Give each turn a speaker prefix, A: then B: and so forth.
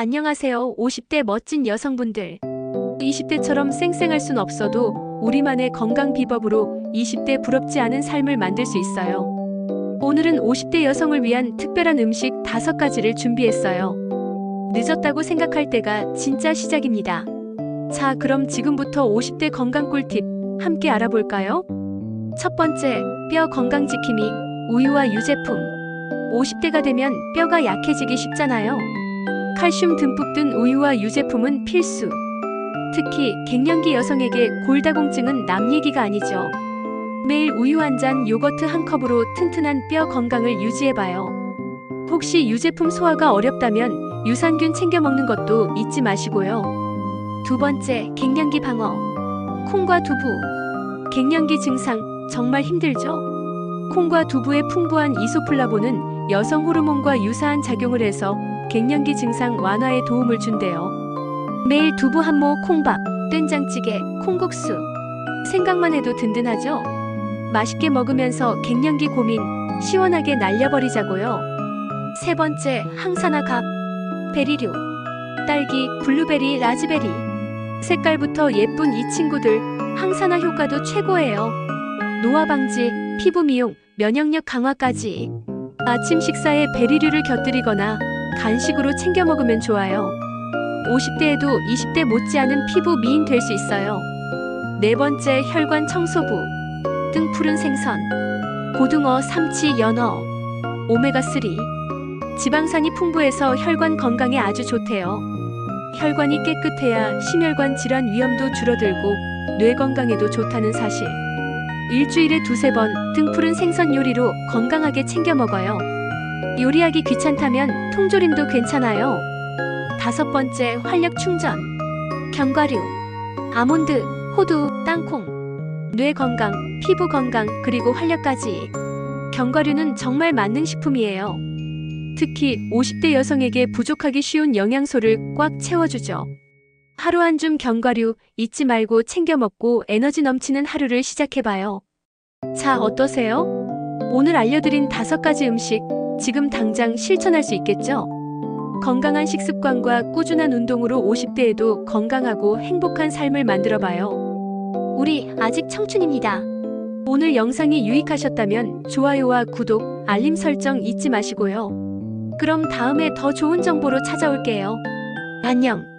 A: 안녕하세요. 50대 멋진 여성분들. 20대처럼 쌩쌩할 순 없어도 우리만의 건강 비법으로 20대 부럽지 않은 삶을 만들 수 있어요. 오늘은 50대 여성을 위한 특별한 음식 5가지를 준비했어요. 늦었다고 생각할 때가 진짜 시작입니다. 자, 그럼 지금부터 50대 건강 꿀팁 함께 알아볼까요? 첫 번째, 뼈 건강 지킴이 우유와 유제품. 50대가 되면 뼈가 약해지기 쉽잖아요. 칼슘 듬뿍 든 우유와 유제품은 필수. 특히 갱년기 여성에게 골다공증은 남 얘기가 아니죠. 매일 우유 한 잔, 요거트 한 컵으로 튼튼한 뼈 건강을 유지해봐요. 혹시 유제품 소화가 어렵다면 유산균 챙겨 먹는 것도 잊지 마시고요. 두 번째, 갱년기 방어. 콩과 두부. 갱년기 증상 정말 힘들죠? 콩과 두부의 풍부한 이소플라본은 여성 호르몬과 유사한 작용을 해서 갱년기 증상 완화에 도움을 준대요. 매일 두부 한모 콩밥, 된장찌개, 콩국수. 생각만 해도 든든하죠? 맛있게 먹으면서 갱년기 고민 시원하게 날려버리자고요. 세 번째, 항산화 갑. 베리류. 딸기, 블루베리, 라즈베리. 색깔부터 예쁜 이 친구들 항산화 효과도 최고예요. 노화 방지, 피부 미용, 면역력 강화까지. 아침 식사에 베리류를 곁들이거나 간식으로 챙겨 먹으면 좋아요. 50대에도 20대 못지않은 피부 미인 될 수 있어요. 네 번째 혈관 청소부. 등 푸른 생선. 고등어, 삼치, 연어. 오메가3. 지방산이 풍부해서 혈관 건강에 아주 좋대요. 혈관이 깨끗해야 심혈관 질환 위험도 줄어들고 뇌 건강에도 좋다는 사실. 일주일에 두세 번 등푸른 생선 요리로 건강하게 챙겨 먹어요. 요리하기 귀찮다면 통조림도 괜찮아요. 다섯 번째 활력 충전. 견과류. 아몬드, 호두, 땅콩. 뇌 건강, 피부 건강, 그리고 활력까지. 견과류는 정말 만능 식품이에요. 특히 50대 여성에게 부족하기 쉬운 영양소를 꽉 채워주죠. 하루 한 줌 견과류 잊지 말고 챙겨 먹고 에너지 넘치는 하루를 시작해봐요. 자, 어떠세요? 오늘 알려드린 다섯 가지 음식 지금 당장 실천할 수 있겠죠? 건강한 식습관과 꾸준한 운동으로 50대에도 건강하고 행복한 삶을 만들어 봐요. 우리 아직 청춘입니다. 오늘 영상이 유익하셨다면 좋아요와 구독, 알림 설정 잊지 마시고요. 그럼 다음에 더 좋은 정보로 찾아올게요. 안녕.